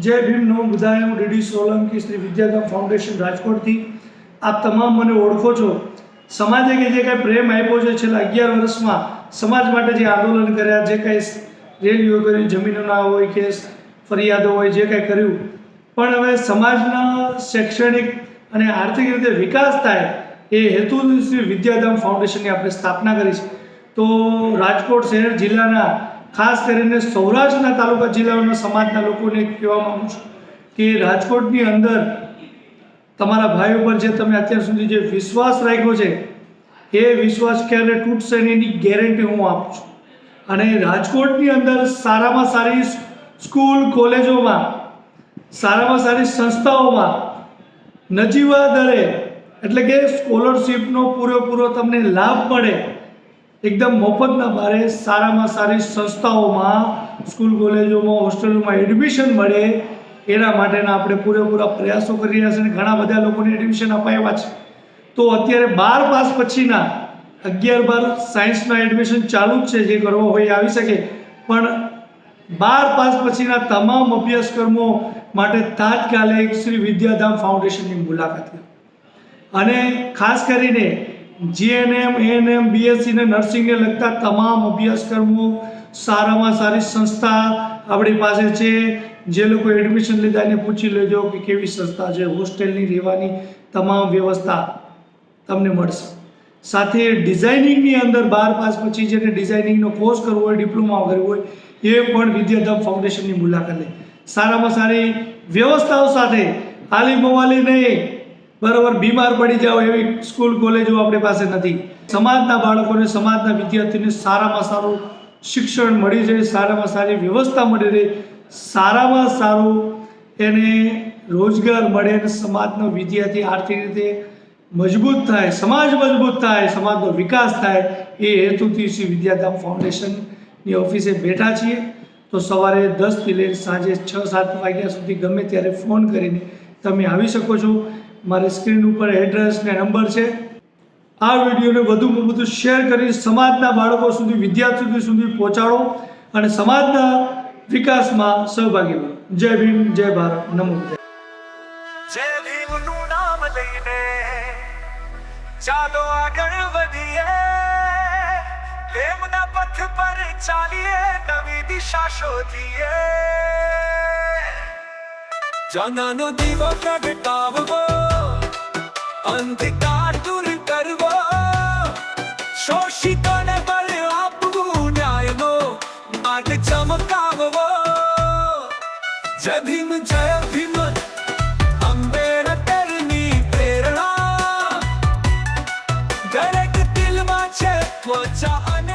જય ભીમ નમો બુધાય હું ડીડી સોલંકી શ્રી વિદ્યાધામ ફાઉન્ડેશન રાજકોટથી. આપ તમામ મને ઓળખો છો. સમાજે કે જે કાંઈ પ્રેમ આપ્યો છે છેલ્લા અગિયાર વર્ષમાં, સમાજ માટે જે આંદોલન કર્યા, જે કાંઈ રેલીઓ કરી જમીનોના હોય કે ફરિયાદો હોય, જે કાંઈ કર્યું. પણ હવે સમાજના શૈક્ષણિક અને આર્થિક રીતે વિકાસ થાય એ હેતુ શ્રી વિદ્યાધામ ફાઉન્ડેશનની આપણે સ્થાપના કરી છે. તો રાજકોટ શહેર જિલ્લાના ખાસ કરીને સૌરાષ્ટ્રના તાલુકા જિલ્લાઓના સમાજના લોકોને કહેવા માગું છું કે રાજકોટની અંદર તમારા ભાઈ ઉપર જે તમે અત્યાર સુધી જે વિશ્વાસ રાખ્યો છે, એ વિશ્વાસ ક્યારે તૂટશે નહીં એની ગેરંટી હું આપું છું. અને રાજકોટની અંદર સારામાં સારી સ્કૂલ, કોલેજોમાં સારામાં સારી સંસ્થાઓમાં નજીવા દરે, એટલે કે સ્કોલરશિપનો પૂરેપૂરો તમને લાભ મળે એકદમ મફતના ભારે સારામાં સારી સંસ્થાઓમાં, સ્કૂલ, કોલેજોમાં, હોસ્ટેલોમાં એડમિશન મળે, એના માટેના આપણે પૂરેપૂરા પ્રયાસો કરી રહ્યા છીએ અને ઘણા બધા લોકોને એડમિશન અપાવ્યા છે. તો અત્યારે બાર પાસ પછીના, અગિયાર બાર સાયન્સના એડમિશન ચાલુ જ છે, જે કરવો હોય આવી શકે. પણ બાર પાસ પછીના તમામ અભ્યાસક્રમો માટે તાત્કાલિક શ્રી વિદ્યાધામ ફાઉન્ડેશનની મુલાકાત અને ખાસ કરીને જીએનએમ એએનએમ બીએસસી ને નર્સિંગને લગતા તમામ અભ્યાસક્રમો સારામાં સારી સંસ્થા આપણી પાસે છે. જે લોકો એડમિશન લીધા એને પૂછી લેજો કે કેવી સંસ્થા છે હોસ્ટેલની રહેવાની તમામ વ્યવસ્થા તમને મળશે. સાથે ડિઝાઇનિંગની અંદર બાર પાસ પછી જેને ડિઝાઇનિંગનો કોર્સ કરવો હોય ડિપ્લોમા કરવું હોય, એ પણ વિદ્યાધામ ફાઉન્ડેશનની મુલાકાત લે. સારામાં સારી વ્યવસ્થાઓ સાથે આલી મોવાલી નહીં. બરાબર, બીમાર પડી જાઓ એવી સ્કૂલ કોલેજો આપણી પાસે નથી. સમાજના બાળકોને, સમાજના વિદ્યાર્થીઓને સારામાં સારું શિક્ષણ મળી રહે, સારામાં સારી વ્યવસ્થા મળી રહે, સારામાં સારું એને રોજગાર મળે અને સમાજનો વિદ્યાર્થી આર્થિક રીતે મજબૂત થાય, સમાજ મજબૂત થાય, સમાજનો વિકાસ થાય, એ હેતુથી શ્રી વિદ્યાધામ ફાઉન્ડેશનની ઓફિસે બેઠા છીએ. તો સવારે દસથી લઈને સાંજે છ, સાત વાગ્યા સુધી ગમે ત્યારે ફોન કરીને તમે આવી શકો છો. મારી સ્ક્રીન ઉપર એડ્રેસ ને નંબર છે. આ વિડીયોને વધુમાં વધુ શેર કરી સમાજના બાળકો સુધી, વિદ્યાર્થીઓ સુધી પહોંચાડો અને સમાજના વિકાસમાં સહભાગી બનો. જય ભીમ, જય ભારત. નમો જય ચાલો આગળ વધીએ. પ્રેમના પથ પર ચાલીએ, નવી દિશા શોધીએ. જાનાનો દીવો પ્રગટાવવો. અંધકાર દૂર કરવો શોષિતોને બળ આપવું ન્યાયનો માર્ગ ચમકાવવો જય ભીમ જય ભીમ અંબેડકરની પ્રેરણા દરેક દિલમાં છે ત્વચા અને